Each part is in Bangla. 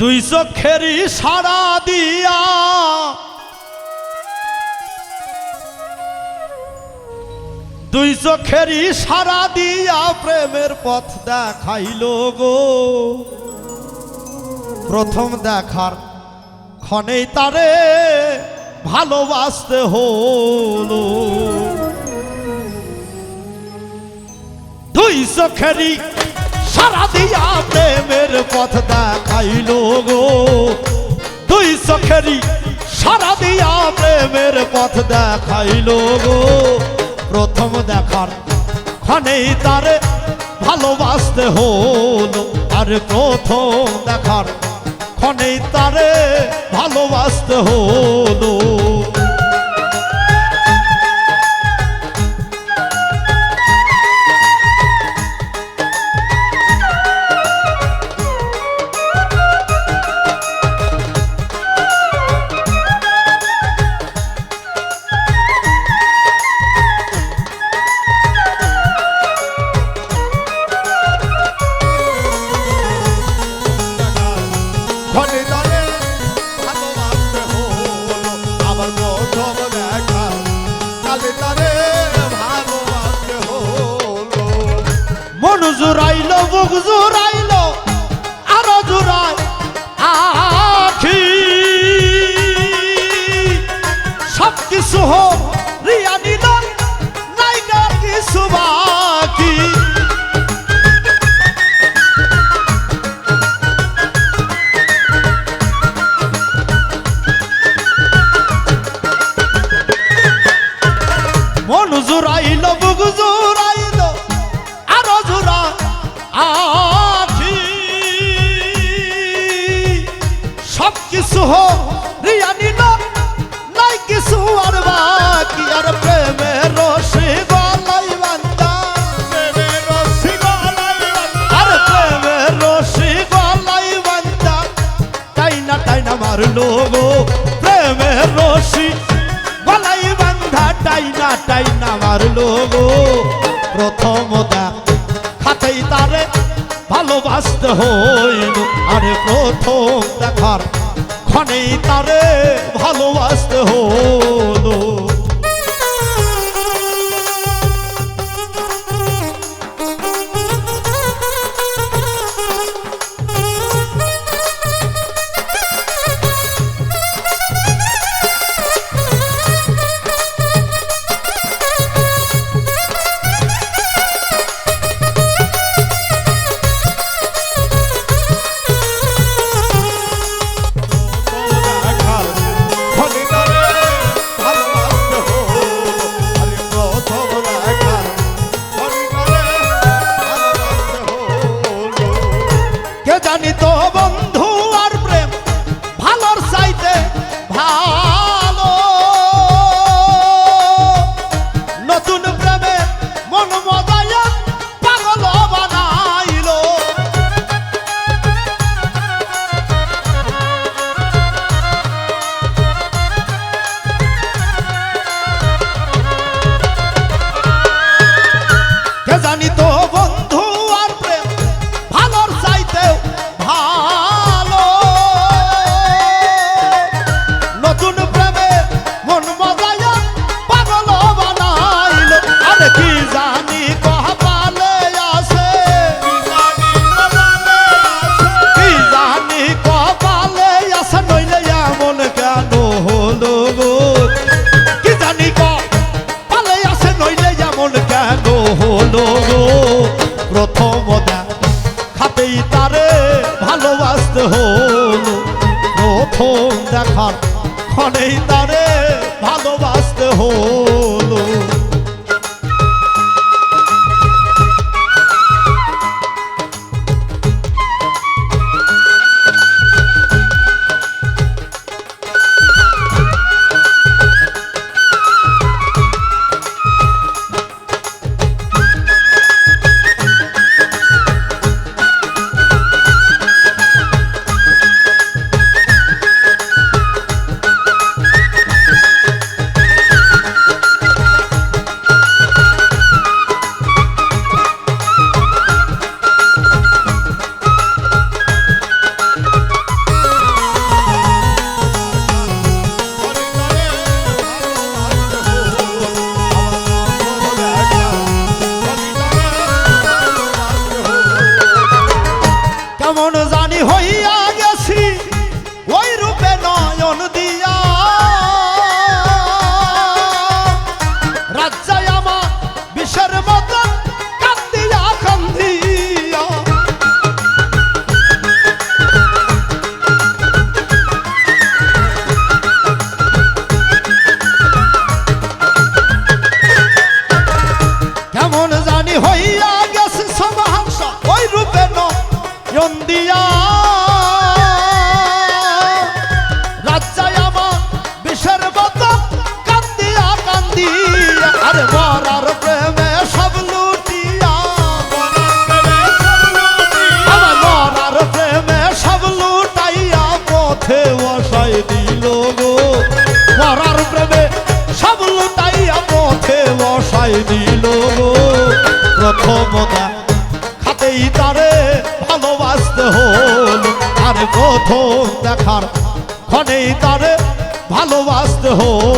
দুই চোখেরই সারা দিয়া। দুই চোখেরই সারা দিয়া প্রেমের পথ দেখাইল গো। প্রথম দেখার ক্ষণেই তারে ভালোবাসতে হলো। দুই চোখেরই সারা দিয়া প্রেমের পথ দেখাইল গো। দুই চোখেরই সারা দিয়া প্রেমের পথ দেখাইল গো। প্রথম দেখার ক্ষণেই তারে ভালোবাসতে হলো, আর প্রথম দেখার ক্ষণেই তারে ভালোবাসতে হলো। জুড়াইল বুক জুড়াইল আরও জুড়াই আখি সব কিছু হোক মন জুড়াইল বুক জুড়াইল কিছু হোক রিয়া নাই কিছু আর বাকি। আর প্রেমের রসে গলাই বান্দা প্রেমের রশি গলায় আর প্রেমের রসে গলাই বান্দা। টাইনা গলাই বান্ধা টাইনা টাইনা মারলো গো প্রথম দেখ খাতেই তারে ভালোবাসতে হইল। আরে প্রথম দেখার ক্ষণেই তারে ভালোবাসতে হলো। জানি তো প্রথম দেখার ক্ষণেই তারে ভালোবাসতে হলো। তারে ভালোবাসতে হোক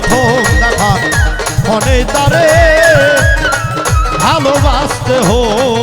প্রথম দেখা মনে তারে ভালোবাসতে হোক